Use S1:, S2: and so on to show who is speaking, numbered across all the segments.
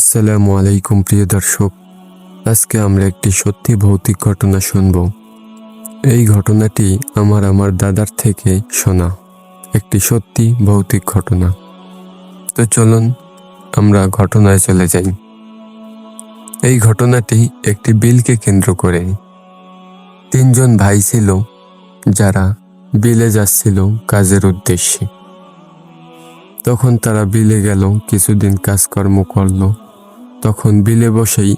S1: আসসালামু আলাইকুম, প্রিয় দর্শক। আজকে আমরা একটি সত্যি ভৌতিক ঘটনা শুনব। এই ঘটনাটি আমার আমার দাদার থেকে শোনা। একটি সত্যি ভৌতিক ঘটনা। তো চলুন, আমরা ঘটনায় চলে যাই। এই ঘটনাটি একটি বিলকে কেন্দ্র করে। তিনজন ভাই ছিল, যারা বিলে যাচ্ছিল কাজের উদ্দেশ্যে। তখন তারা বিলে গেল, কিছুদিন কাজকর্ম করল। তখন বিলে বসেই,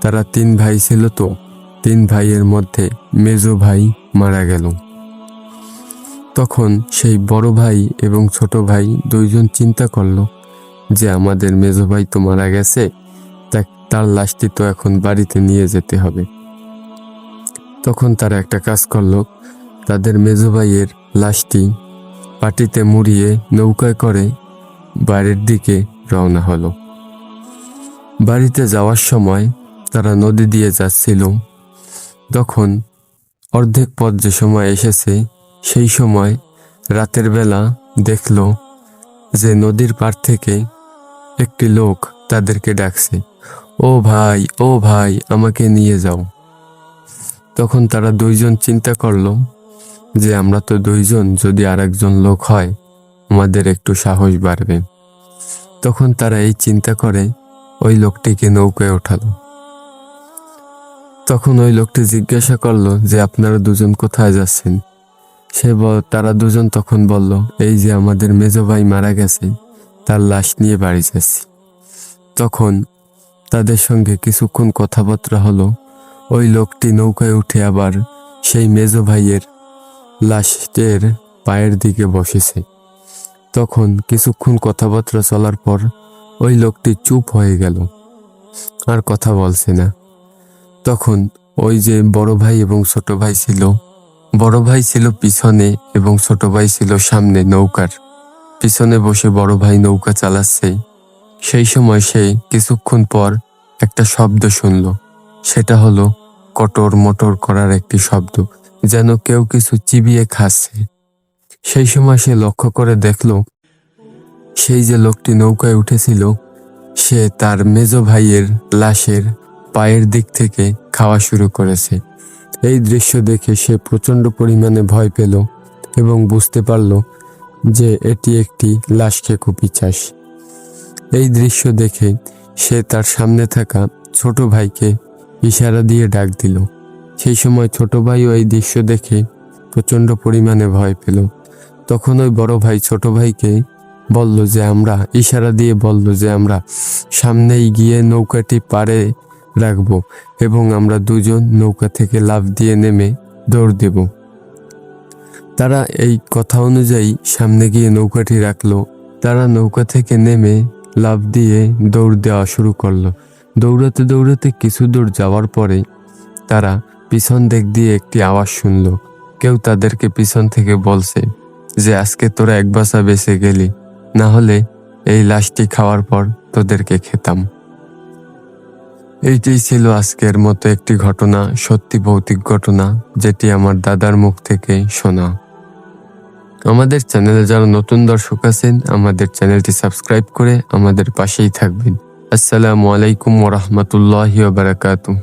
S1: তারা তিন ভাই ছিল তো, তিন ভাইয়ের মধ্যে মেজো ভাই মারা গেল। তখন সেই বড় ভাই এবং ছোট ভাই দুইজন চিন্তা করল, যে আমাদের মেজো ভাই তো মারা গেছে, তা তার লাশটি তো এখন বাড়িতে নিয়ে যেতে হবে। তখন তারা একটা কাজ করল, তাদের মেজো ভাইয়ের লাশটি পাটিতে মুড়িয়ে নৌকায় করে বাইরের দিকে রওনা হলো। বাড়িতে যাওয়ার সময় তারা নদী দিয়ে যাচ্ছিল। তখন অর্ধেক পথ যে সময় এসেছে, সেই সময় রাতের বেলা দেখল যে নদীর পার থেকে একটি লোক তাদেরকে ডাকছে, ও ভাই ও ভাই, আমাকে নিয়ে যাও। তখন তারা দুইজন চিন্তা করল যে আমরা তো দুইজন, যদি আরেকজন লোক হয়, আমাদের একটু সাহস বাড়বে। তখন তারা এই চিন্তা করে ওই লোকটিকে নৌকায় ওঠালো। তখন ওই লোকটি জিজ্ঞাসা করল যে, আপনারা দুজন কোথায় যাচ্ছেন? সে তারা দুজন তখন বলল, এই যে আমাদের মেজো ভাই মারা গেছে, তার লাশ নিয়ে বাড়ি যাচ্ছি। তখন তাদের সঙ্গে কিছুক্ষণ কথাবার্তা হলো। ওই লোকটি নৌকায় উঠে আবার সেই মেজো ভাইয়ের লাশের পায়ের দিকে বসেছে। তখন কিছুক্ষণ কথাবার্তা চলার পর ওই লোকটি চুপ হয়ে গেল। আর কথা বলছে না। তখন ওই যে বড় ভাই এবং ছোট ভাই ছিল, বড় ভাই ছিল পিছনে এবং ছোট ভাই ছিল সামনে নৌকার। পিছনে বসে বড় ভাই নৌকা চালাচ্ছে। সেই সময় সে কিছুক্ষণ পর একটা শব্দ শুনল। সেটা হলো কটর মটর করার একটি শব্দ, যেন কেউ কিছু চিবিয়ে খাচ্ছে। সেই সময় সে লক্ষ্য করে দেখল সেই যে লোকটি নৌকায় উঠেছিল, সে তার মেজ ভাইয়ের লাশের পায়ের দিক থেকে খাওয়া শুরু করেছে। এই দৃশ্য দেখে সে প্রচণ্ড পরিমাণে ভয় পেল এবং বুঝতে পারল যে এটি একটি লাশ খেকো চাষ। এই দৃশ্য দেখে সে তার সামনে থাকা ছোট ভাইকে ইশারা দিয়ে ডাক দিল। সেই সময় ছোট ভাইও এই দৃশ্য দেখে প্রচণ্ড পরিমাণে ভয় পেল। তখন ওই বড় ভাই ছোট ভাইকে বলল যে আমরা, ইশারা দিয়ে বলল যে আমরা সামনেই গিয়ে নৌকাটি পারে রাখব এবং আমরা দুজন নৌকা থেকে লাফ দিয়ে নেমে দৌড় দেব। তারা এই কথা অনুযায়ী সামনে গিয়ে নৌকাটি রাখল। তারা নৌকা থেকে নেমে লাফ দিয়ে দৌড় দেওয়া শুরু করল। দৌড়াতে দৌড়াতে কিছু দূর যাওয়ার পরে তারা পিছন দিক দিয়ে একটি আওয়াজ শুনল। কেউ তাদেরকে পিছন থেকে বলছে যে, আজকে তোরা এক বাসা বেঁচে গেলি। না হলে এই লাশটি খাওয়ার পর তোদেরকে খেতাম। এইটাই ছিল আজকের মতো একটি ঘটনা, সত্যি ভৌতিক ঘটনা, যেটি আমার দাদার মুখ থেকে শোনা। আমাদের চ্যানেলে যারা নতুন দর্শক আছেন, আমাদের চ্যানেলটি সাবস্ক্রাইব করে আমাদের পাশেই থাকবেন। আসসালামু আলাইকুম ওরহমতুল্লাহ বারাকাতুহ।